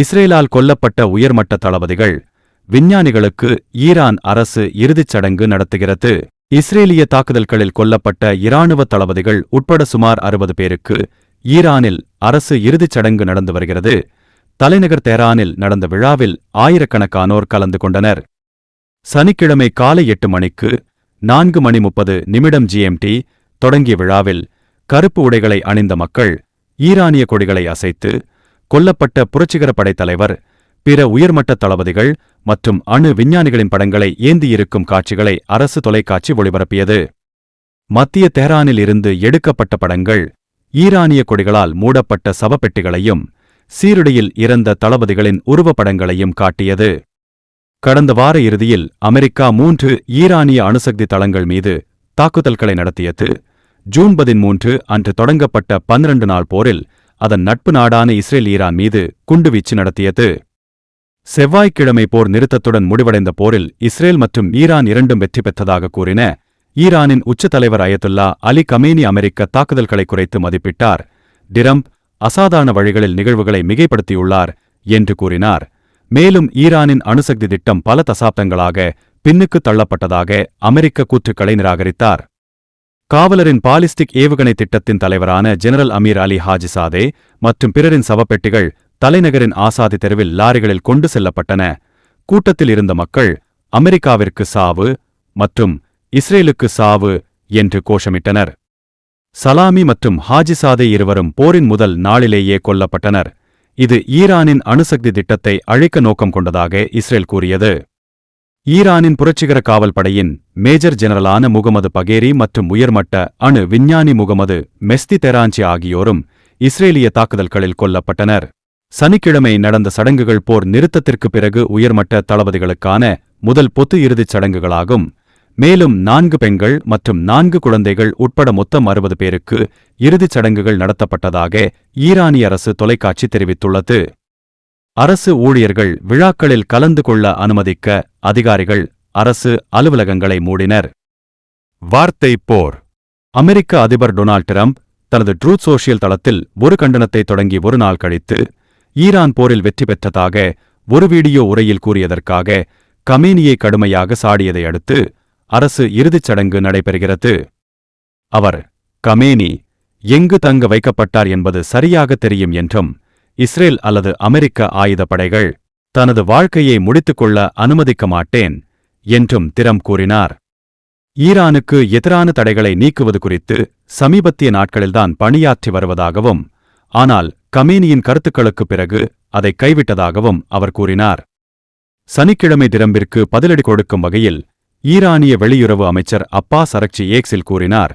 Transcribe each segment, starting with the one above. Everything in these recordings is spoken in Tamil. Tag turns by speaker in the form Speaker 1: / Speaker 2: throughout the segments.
Speaker 1: இஸ்ரேலால் கொல்லப்பட்ட உயர்மட்ட தளபதிகள் விஞ்ஞானிகளுக்கு ஈரான் அரசு இறுதிச் சடங்கு நடத்துகிறது. இஸ்ரேலிய தாக்குதல்களில் கொல்லப்பட்ட இராணுவ தளபதிகள் உட்பட சுமார் அறுபது பேருக்கு ஈரானில் அரசு இறுதிச் சடங்கு நடந்து வருகிறது. தலைநகர் தெஹ்ரானில் நடந்த விழாவில் ஆயிரக்கணக்கானோர் கலந்து கொண்டனர். சனிக்கிழமை காலை எட்டு மணிக்கு நான்கு மணி முப்பது நிமிடம் ஜிஎம்டி தொடங்கிய விழாவில் கருப்பு உடைகளை அணிந்த மக்கள் ஈரானிய கொடிகளை அசைத்து கொல்லப்பட்ட புரட்சிகர படைத்தலைவர் பிற உயர்மட்ட தளபதிகள் மற்றும் அணு விஞ்ஞானிகளின் படங்களை ஏந்தியிருக்கும் காட்சிகளை அரசு தொலைக்காட்சி ஒளிபரப்பியது. மத்திய தெஹ்ரானில் இருந்து எடுக்கப்பட்ட படங்கள் ஈரானிய கொடிகளால் மூடப்பட்ட சவப்பெட்டிகளையும் சீருடையில் இறந்த தளபதிகளின் உருவப்படங்களையும் காட்டியது. கடந்த வார இறுதியில் அமெரிக்கா மூன்று ஈரானிய அணுசக்தி தளங்கள் மீது தாக்குதல்களை நடத்தியது. ஜூன் பதிமூன்று அன்று தொடங்கப்பட்ட பன்னிரண்டு நாள் போரில் அதன் நட்பு நாடான இஸ்ரேல் ஈரான் மீது குண்டுவீச்சு நடத்தியது. செவ்வாய்க்கிழமை போர் நிறுத்தத்துடன் முடிவடைந்த போரில் இஸ்ரேல் மற்றும் ஈரான் இரண்டும் வெற்றி பெற்றதாக கூறின ஈரானின் உச்ச தலைவர் அயத்துல்லா அலி கமேனி அமெரிக்க தாக்குதல்களை குறைத்து மதிப்பிட்டார். டிரம்ப் அசாதாரண வழிகளில் நிகழ்வுகளை மிகைப்படுத்தியுள்ளார் என்று கூறினார். மேலும் ஈரானின் அணுசக்தி திட்டம் பல தசாப்தங்களாக பின்னுக்கு தள்ளப்பட்டதாக அமெரிக்க கூற்றுக்களை நிராகரித்தார். காவலரின் பாலிஸ்டிக் ஏவுகணை திட்டத்தின் தலைவரான ஜெனரல் அமீர் அலி ஹாஜிசாதே மற்றும் பிறரின் சவப்பெட்டிகள் தலைநகரின் ஆசாதி தெருவில் லாரிகளில் கொண்டு செல்லப்பட்டன. கூட்டத்தில் இருந்த மக்கள் அமெரிக்காவிற்கு சாவு மற்றும் இஸ்ரேலுக்கு சாவு என்று கோஷமிட்டனர். சலாமி மற்றும் ஹாஜிசாதே இருவரும் போரின் முதல் நாளிலேயே கொல்லப்பட்டனர். இது ஈரானின் அணுசக்தி திட்டத்தை அழிக்க நோக்கம் கொண்டதாக இஸ்ரேல் கூறியது. ஈரானின் புரட்சிகர காவல் படையின் மேஜர் ஜெனரலான முகமது பகேரி மற்றும் உயர்மட்ட அணு விஞ்ஞானி முகமது மெஸ்தி தெராஞ்சி ஆகியோரும் இஸ்ரேலிய தாக்குதல்களில் கொல்லப்பட்டனர். சனிக்கிழமை நடந்த சடங்குகள் போர் நிறுத்தத்திற்கு பிறகு உயர்மட்ட தளபதிகளுக்கான முதல் பொத்து இறுதிச் சடங்குகளாகும். மேலும் நான்கு பெண்கள் மற்றும் நான்கு குழந்தைகள் உட்பட மொத்தம் அறுபது பேருக்கு இறுதிச் சடங்குகள் நடத்தப்பட்டதாக ஈரானிய அரசு தொலைக்காட்சி தெரிவித்துள்ளது. அரசு ஊழியர்கள் விழாக்களில் கலந்து கொள்ள அனுமதிக்க அதிகாரிகள் அரசு அலுவலகங்களை மூடினர். வார்த்தை போர். அமெரிக்க அதிபர் டொனால்ட் ட்ரம்ப் தனது ட்ரூத் சோஷியல் தளத்தில் ஒரு கண்டனத்தை தொடங்கி ஒரு நாள் கழித்து ஈரான் போரில் வெற்றி பெற்றதாக ஒரு வீடியோ உரையில் கூறியதற்காக கமேனியை கடுமையாக சாடியதை அடுத்து அரசு இறுதிச் சடங்கு நடைபெறுகிறது. அவர் கமேனி எங்கு தங்க வைக்கப்பட்டார் என்பது சரியாக தெரியும் என்றும் இஸ்ரேல் அல்லது அமெரிக்க ஆயுதப்படைகள் தனது வாழ்க்கையை முடித்துக்கொள்ள அனுமதிக்க மாட்டேன் என்றும் திறம் கூறினார். ஈரானுக்கு எதிரான தடைகளை நீக்குவது குறித்து சமீபத்திய நாட்களில்தான் பணியாற்றி வருவதாகவும் ஆனால் கமேனியின் கருத்துக்களுக்குப் பிறகு அதை கைவிட்டதாகவும் அவர் கூறினார். சனிக்கிழமை திரம்பிற்கு பதிலடி கொடுக்கும் வகையில் ஈரானிய வெளியுறவு அமைச்சர் அப்பாஸ் அரக்சி ஏக்ஸில் கூறினார்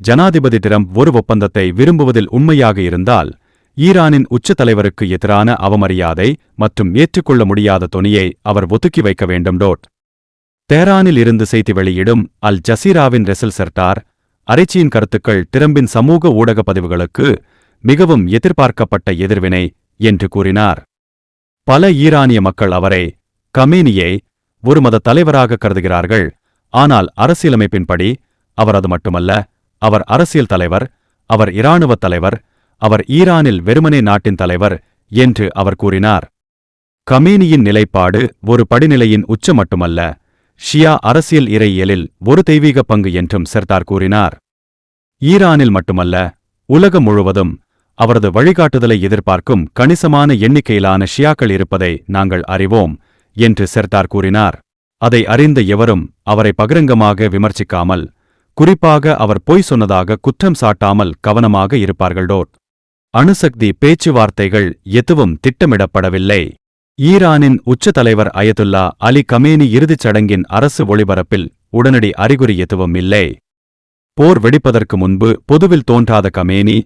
Speaker 1: ஜனாதிபதி டிரம்ப் ஒரு ஒப்பந்தத்தை விரும்புவதில் உண்மையாக இருந்தால் ஈரானின் உச்ச தலைவருக்கு எதிரான அவமரியாதை மற்றும் ஏற்றுக்கொள்ள முடியாத தொனியை அவர் ஒதுக்கி வைக்க வேண்டும் டோட் தேரானில் இருந்து செய்தி வெளியிடும் அல் ஜசீராவின் ரெசல் செர்டார் அரைச்சியின் கருத்துக்கள் திரம்பின் சமூக ஊடக பதிவுகளுக்கு மிகவும் எதிர்பார்க்கப்பட்ட எதிர்வினை என்று கூறினார். பல ஈரானிய மக்கள் அவரை கமேனியை ஒரு மத தலைவராக கருதுகிறார்கள் ஆனால் அரசியலமைப்பின்படி அவர் அது மட்டுமல்ல அவர் அரசியல் தலைவர் அவர் இராணுவ தலைவர் அவர் ஈரானில் வெறுமனே நாட்டின் தலைவர் என்று அவர் கூறினார். கமேனியின் நிலைப்பாடு ஒரு படிநிலையின் உச்ச மட்டுமல்ல ஷியா அரசியல் இறையியலில் ஒரு தெய்வீக பங்கு என்றும் செர்தார் கூறினார். ஈரானில் மட்டுமல்ல உலகம் முழுவதும் அவரது வழிகாட்டுதலை எதிர்பார்க்கும் கணிசமான எண்ணிக்கையிலான ஷியாக்கள் இருப்பதை நாங்கள் அறிவோம் என்று செர்தார் கூறினார். அதை அறிந்த எவரும் அவரை பகிரங்கமாக விமர்சிக்காமல் குறிப்பாக அவர் பொய் சொன்னதாக குற்றம் சாட்டாமல் கவனமாக இருப்பார்கள் டோட் அணுசக்தி பேச்சுவார்த்தைகள் எதுவும் திட்டமிடப்படவில்லை. ஈரானின் உச்ச தலைவர் அயதுல்லா அலி கமேனி இறுதிச் சடங்கின் அரசு ஒளிபரப்பில் உடனடி அறிகுறி எதுவும் இல்லை. போர் வெடிப்பதற்கு முன்பு பொதுவில் தோன்றாத கமேனி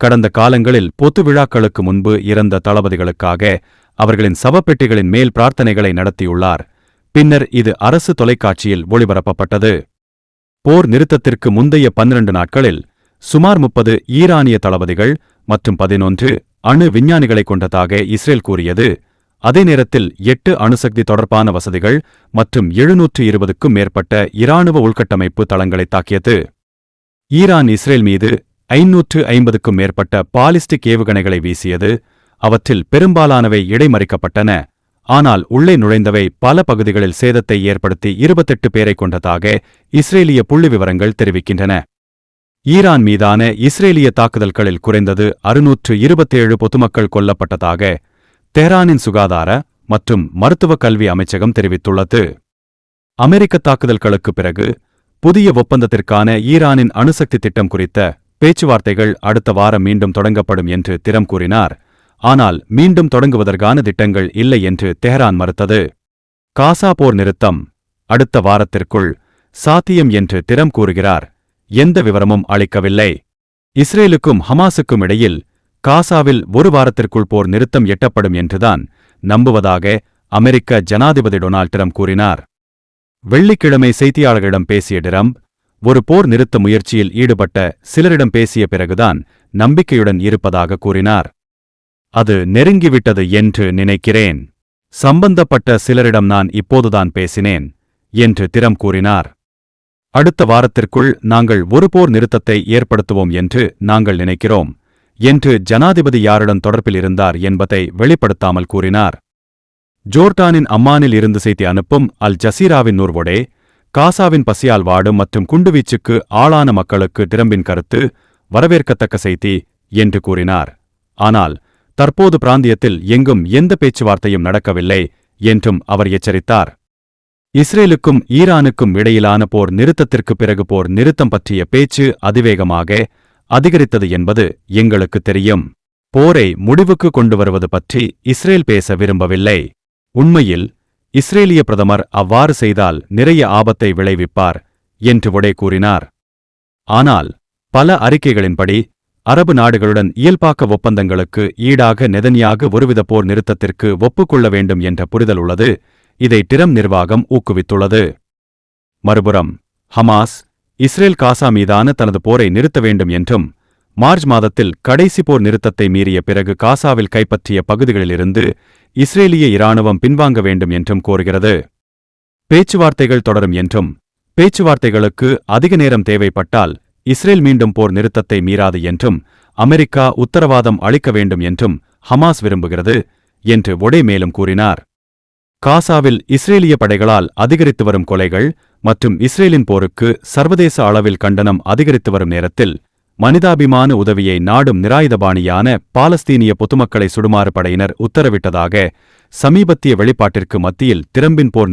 Speaker 1: கடந்த காலங்களில் பொது விழாக்களுக்கு முன்பு இறந்த தளபதிகளுக்காக அவர்களின் சவப்பெட்டிகளின் மேல் பிரார்த்தனைகளை நடத்தியுள்ளார். பின்னர் இது அரசு தொலைக்காட்சியில் ஒளிபரப்பப்பட்டது. போர் நிறுத்தத்திற்கு முந்தைய பன்னிரண்டு நாட்களில் சுமார் முப்பது ஈரானிய தளபதிகள் மற்றும் பதினொன்று அணு விஞ்ஞானிகளை கொண்டதாக இஸ்ரேல் கூறியது. அதே நேரத்தில் எட்டு அணுசக்தி தொடர்பான வசதிகள் மற்றும் எழுநூற்று இருபதுக்கும் மேற்பட்ட இராணுவ உள்கட்டமைப்பு தளங்களை தாக்கியது. ஈரான் இஸ்ரேல் மீது ஐநூற்று ஐம்பதுக்கும் மேற்பட்ட பாலிஸ்டிக் ஏவுகணைகளை வீசியது. அவற்றில் பெரும்பாலானவை இடைமறிக்கப்பட்டன. ஆனால் உள்ளே நுழைந்தவை பல பகுதிகளில் சேதத்தை ஏற்படுத்தி இருபத்தெட்டு பேரை கொண்டதாக இஸ்ரேலிய புள்ளிவிவரங்கள் தெரிவிக்கின்றன. ஈரான் மீதான இஸ்ரேலிய தாக்குதல்களில் குறைந்தது அறுநூற்று இருபத்தேழு பொதுமக்கள் கொல்லப்பட்டதாக தெஹ்ரானின் சுகாதார மற்றும் மருத்துவ கல்வி அமைச்சகம் தெரிவித்துள்ளது. அமெரிக்க தாக்குதல்களுக்கு பிறகு புதிய ஒப்பந்தத்திற்கான ஈரானின் அணுசக்தி திட்டம் குறித்த பேச்சுவார்த்தைகள் அடுத்த வாரம் மீண்டும் தொடங்கப்படும் என்று திறம் கூறினார். ஆனால் மீண்டும் தொடங்குவதற்கான திட்டங்கள் இல்லை என்று தெஹ்ரான் மறுத்தது. காசா போர் நிறுத்தம் அடுத்த வாரத்திற்குள் சாத்தியம் என்று திறம் கூறுகிறார். எந்த விவரமும் அளிக்கவில்லை. இஸ்ரேலுக்கும் ஹமாஸுக்கும் இடையில் காசாவில் ஒரு வாரத்திற்குள் போர் நிறுத்தம் எட்டப்படும் என்றுதான் நம்புவதாக அமெரிக்க ஜனாதிபதி டொனால்ட் ட்ரம்ப் கூறினார். வெள்ளிக்கிழமை செய்தியாளர்களிடம் பேசிய டிரம்ப் ஒரு போர் நிறுத்த முயற்சியில் ஈடுபட்ட சிலரிடம் பேசிய பிறகுதான் நம்பிக்கையுடன் இருப்பதாக கூறினார். அது நெருங்கிவிட்டது என்று நினைக்கிறேன். சம்பந்தப்பட்ட சிலரிடம் நான் இப்போதுதான் பேசினேன் என்று திறம் கூறினார். அடுத்த வாரத்திற்குள் நாங்கள் ஒரு போர் நிறுத்தத்தை ஏற்படுத்துவோம் என்று நாங்கள் நினைக்கிறோம் என்று ஜனாதிபதி யாருடன் தொடர்பில் இருந்தார் என்பதை வெளிப்படுத்தாமல் கூறினார். ஜோர்டானின் அம்மானில் இருந்து செய்தி அனுப்பும் அல் ஜசீராவின் நூர்வொடே காசாவின் பசியால் வாடும் மற்றும் குண்டுவீச்சுக்கு ஆளான மக்களுக்கு டிரம்பின் கருத்து வரவேற்கத்தக்க செய்தி என்று கூறினார். ஆனால் தற்போது பிராந்தியத்தில் எங்கும் எந்த பேச்சுவார்த்தையும் நடக்கவில்லை என்றும் அவர் எச்சரித்தார். இஸ்ரேலுக்கும் ஈரானுக்கும் இடையிலான போர் நிறுத்தத்திற்கு பிறகு போர் நிறுத்தம் பற்றிய பேச்சு அதிவேகமாக அதிகரித்தது என்பது எங்களுக்கு தெரியும். போரை முடிவுக்கு கொண்டு வருவது பற்றி இஸ்ரேல் பேச விரும்பவில்லை. உண்மையில் இஸ்ரேலிய பிரதமர் அவ்வாறு செய்தால் நிறைய ஆபத்தை விளைவிப்பார் என்று உடே கூறினார். ஆனால் பல அறிக்கைகளின்படி அரபு நாடுகளுடன் இயல்பாக்க ஒப்பந்தங்களுக்கு ஈடாக நெதன்யாக ஒருவித போர் நிறுத்தத்திற்கு ஒப்புக்கொள்ள வேண்டும் என்ற புரிதல் உள்ளது. இதை டிரம் நிர்வாகம் ஊக்குவித்துள்ளது. மறுபுறம் ஹமாஸ் இஸ்ரேல் காசா மீதான தனது போரை நிறுத்த வேண்டும் என்றும் மார்ச் மாதத்தில் கடைசி போர் நிறுத்தத்தை மீறிய பிறகு காசாவில் கைப்பற்றிய பகுதிகளிலிருந்து இஸ்ரேலிய இராணுவம் பின்வாங்க வேண்டும் என்றும் கோருகிறது. பேச்சுவார்த்தைகள் தொடரும் என்றும் பேச்சுவார்த்தைகளுக்கு அதிக நேரம் தேவைப்பட்டால் இஸ்ரேல் மீண்டும் போர் நிறுத்தத்தை மீறாது என்றும் அமெரிக்கா உத்தரவாதம் அளிக்க வேண்டும் என்றும் ஹமாஸ் விரும்புகிறது என்று ஒடே மேலும் கூறினார். காசாவில் இஸ்ரேலிய படைகளால் அதிகரித்து வரும் கொலைகள் மற்றும் இஸ்ரேலின் போருக்கு சர்வதேச அளவில் கண்டனம் அதிகரித்து வரும் நேரத்தில் மனிதாபிமான உதவியை நாடும் நிராயுதபாணியான பாலஸ்தீனிய பொதுமக்களை சுடுமாறு படையினர் உத்தரவிட்டதாக சமீபத்திய வெளிப்பாட்டிற்கு மத்தியில் திறம்பின் போர்